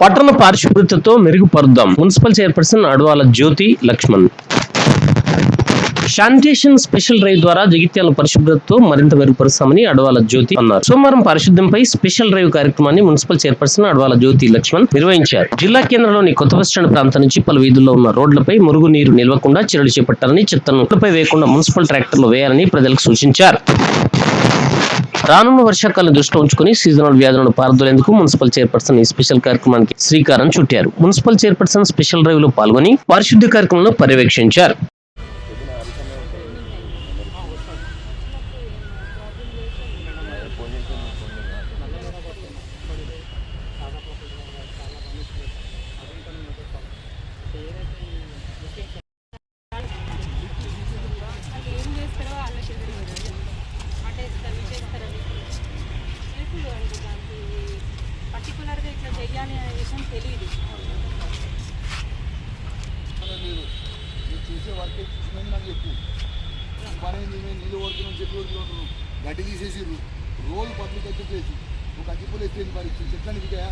పట్టణ పారిశుభ్రతతో మెరుగుపరుద్దాం. Municipal chairperson Adavala Jyothi Lakshman. Sanitation special drive ద్వారా జగిత్యాల పరిశుభ్రతతో మరింత మెరుగుపరుస్తామని అడవాల జ్యోతి అన్నారు. సోమవారం పారిశుద్ధ్యంపై స్పెషల్ డ్రైవ్ కార్యక్రమాన్ని మున్సిపల్ చైర్పర్సన్ అడవాల జ్యోతి లక్ష్మణ్ నిర్వహించారు. జిల్లా కేంద్రంలోని కొత్త బస్టాండ్ ప్రాంతం నుంచి పలు వీధుల్లో ఉన్న రోడ్లపై మురుగు నీరు నిల్వకుండా చర్యలు చేపట్టాలని చెత్తను రోడ్లపై వేయకుండా మున్సిపల్ ట్రాక్టర్లు వేయాలని ప్రజలకు సూచించారు. రానున్న వర్షాకాలం దృష్టిలో ఉంచుకుని సీజనల్ వ్యాధులను పారదోలేందుకు మున్సిపల్ చైర్పర్సన్ ఈ స్పెషల్ కార్యక్రమానికి శ్రీకారం చుట్టారు. మున్సిపల్ చైర్పర్సన్ స్పెషల్ డ్రైవ్లో పాల్గొని పారిశుద్ధ్య కార్యక్రమంలో పర్యవేక్షించారు. అనే విషయం తెలియదు లేదు చేసే వర్క్ చూసినది నాకు చెప్పు. పని నేను నీళ్ళు కొడుతున్నాను చెట్లు కొడుతున్నాను గడ్డి తీసేసిర్రు. రోజు పబ్లిక్ వచ్చి చేసి ఒక కట్టిపోలు ఎత్తే పరిస్థితి చెట్లని దిగాయా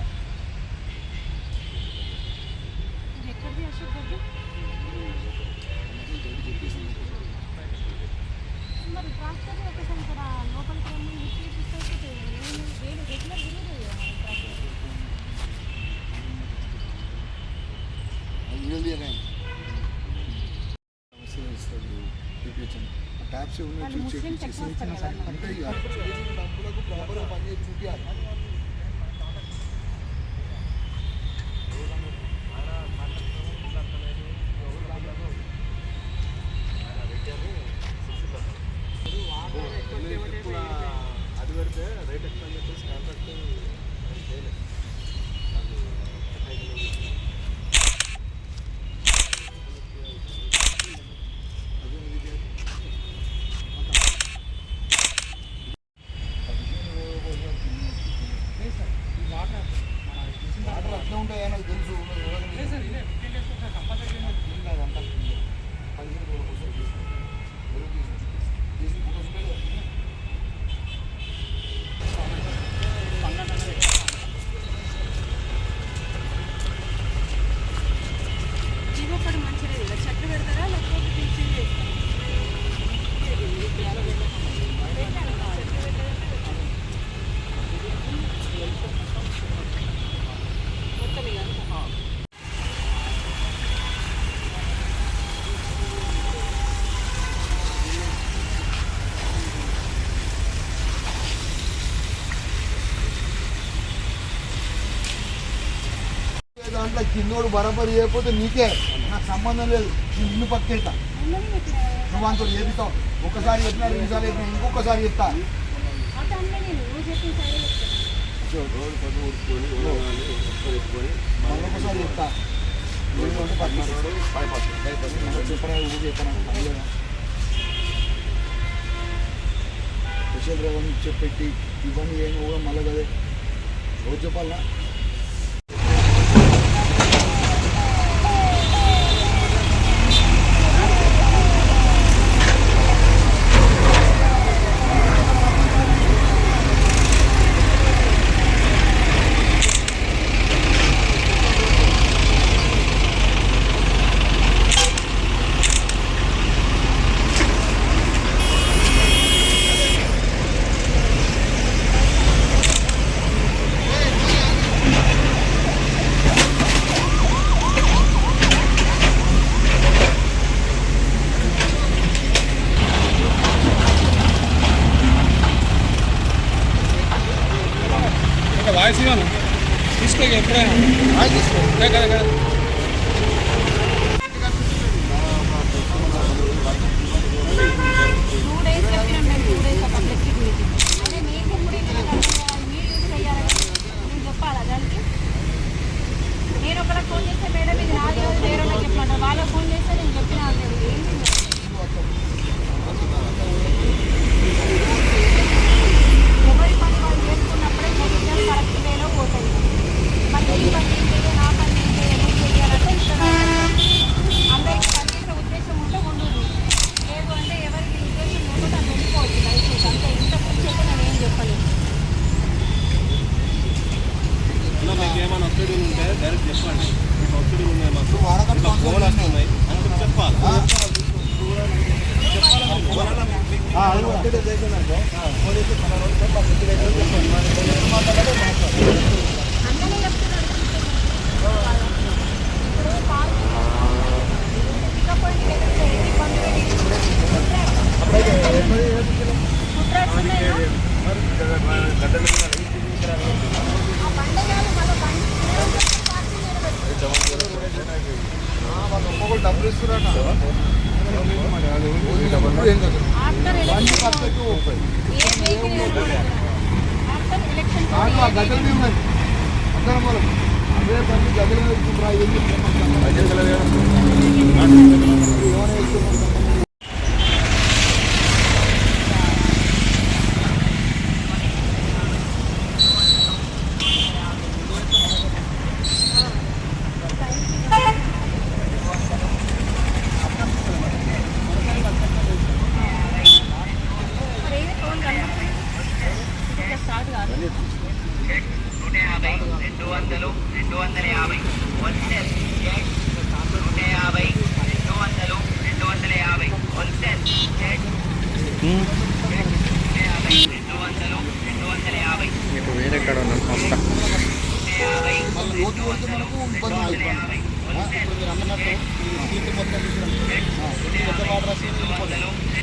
అది నీళ్ళు దిగాయి ట్యాప్స్ కదా అన్న. అంటే డబ్బులకు ప్రాపర్గా పని చేసి చూపించాలి వాటర్ అట్లా ఉంటాయా నాకు తెలుసు దాంట్లో కిందోడు బరాబర్ చేయకపోతే నీకే. నాకు సంబంధం లేదు. నేను నిన్ను పక్కేస్తా. నువ్వు అంత చెబుతావు ఒకసారి చెప్పినా రెండుసార్లు చెప్పినా ఇంకొకసారి చెప్తా. మరొకసారి చెప్తా. చెప్పెట్టి ఇవన్నీ ఏమి కూడా మళ్ళీ కదే. రోజు చెప్పాలా వాయిస్ ఇవ్వను తీసుకో ఎప్పుడైనా అది తీసుకో కదా కదా టూ డేస్ చెప్పినాం మేము టూ డేస్ ఒక ఫ్లెక్సీ అదే మీకు కూడా ఇక్కడ కనుక్కోవాలి, మీరు యూజ్ చేయాలని నేను చెప్పాలా దానికి నేను ఒకరికి ఫోన్ చేస్తే మేడం ఇది నాది కాదు వేరే వాళ్ళకి చెప్పమంటారు వాళ్ళకి ఫోన్ చేస్తే నేను చెప్పిన ఆల్రెడీ ఏంటి సబ్సిడీలు ఉంటాయో డైరెక్ట్ చెప్పండి సబ్సిడీలు ఉన్నాయి మాకు ఫోన్ వస్తున్నాయి అందుకు చెప్పాలి. చెప్పాలి డబ్బులు గడ్డలు మీద ఉన్నాయి అందరం వాళ్ళు అదే బండి గడ్డలు మీద ఏమైనా వెళ్తున్నారు మరి ఏది ఫోన్ కనిపిస్తుంది ఇంకా స్టార్ట్ కాదు రెండు వందలు రెండు వందల యాభై. హోల్సేల్ నూట యాభై రెండు వందలు రెండు వందల యాభై హోల్సేల్ నూట యాభై. రెండు వందలు రెండు వందల యాభై. వేరే యాభై మళ్ళీ వందలు కొడితే వందల యాభై అవుతుంది ఇప్పుడు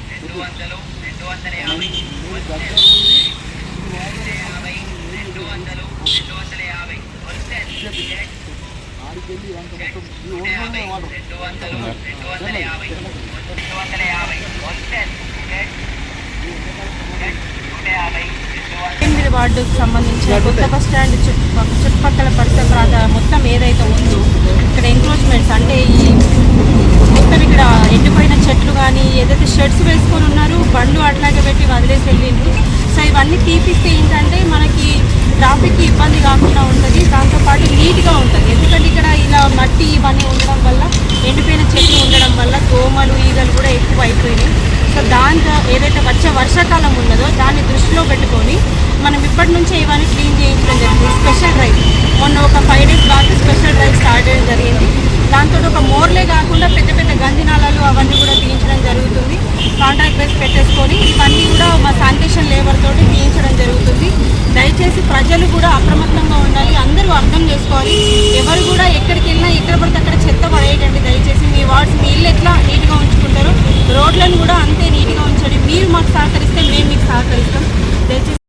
రెండు వందలు రెండు వందల యాభై యాభై రెండు వందలు రెండు వందల యాభై. హోల్సేల్ ఆడికి మొత్తం ఈ ఓన్లోనే వాటర్ ఎనిమిది వార్డుకు సంబంధించిన కొత్త బస్ స్టాండ్ చుట్టుపక్కల చుట్టుపక్కల పరిసర ప్రాంతాల మొత్తం ఏదైతే ఉందో ఇక్కడ ఎంక్రోచ్మెంట్స్ అంటే ఈ మొత్తం ఇక్కడ ఎండిపోయిన చెట్లు కానీ ఏదైతే షెడ్స్ వేసుకొని ఉన్నారు బండ్లు అట్లాగే పెట్టి వదిలేసి వెళ్ళిండ్రు. సో ఇవన్నీ తీపిస్తే ఏంటంటే మనకి ట్రాఫిక్కి ఇబ్బంది కాకుండా ఉంటుంది. దాంతోపాటు నీట్గా ఉంటుంది. ఎందుకంటే ఇక్కడ ఇలా మట్టి ఇవన్నీ ఉండడం వల్ల ఎండిపోయిన చెట్లు ఉండడం వల్ల దోమలు ఈగలు కూడా ఎక్కువ అయిపోయినాయి. సో దాంతో ఏదైతే వచ్చే వర్షాకాలం ఉన్నదో దాన్ని దృష్టిలో పెట్టుకొని మనం ఇప్పటి నుంచే ఇవన్నీ క్లీన్ చేయించడం జరిగింది. Special drive. మొన్న ఒక five days back special drive start చేయడం దాంతో ఒక మోర్లే కాకుండా పెద్ద పెద్ద గంజినాలలు అవన్నీ కూడా తీయించడం జరుగుతుంది. కాంట్రాక్ట్ బేస్ పెట్టేసుకొని ఇవన్నీ కూడా మా శానిటేషన్ లేబర్ తోటి తీయించడం జరుగుతుంది. దయచేసి ప్రజలు కూడా అప్రమత్తంగా ఉండాలి. అందరూ అర్థం చేసుకోవాలి. ఎవరు కూడా ఎక్కడికి వెళ్ళినా ఎక్కడ పడితే అక్కడ చెత్త పడేయకండి దయచేసి. మీ వార్డ్స్ మీ ఇల్లు ఎట్లా నీట్గా ఉంచుకుంటారో రోడ్లను కూడా అంతే నీట్గా ఉంచండి. మీరు మాకు సహకరిస్తే మేము మీకు సహకరిస్తాం. దయచేసి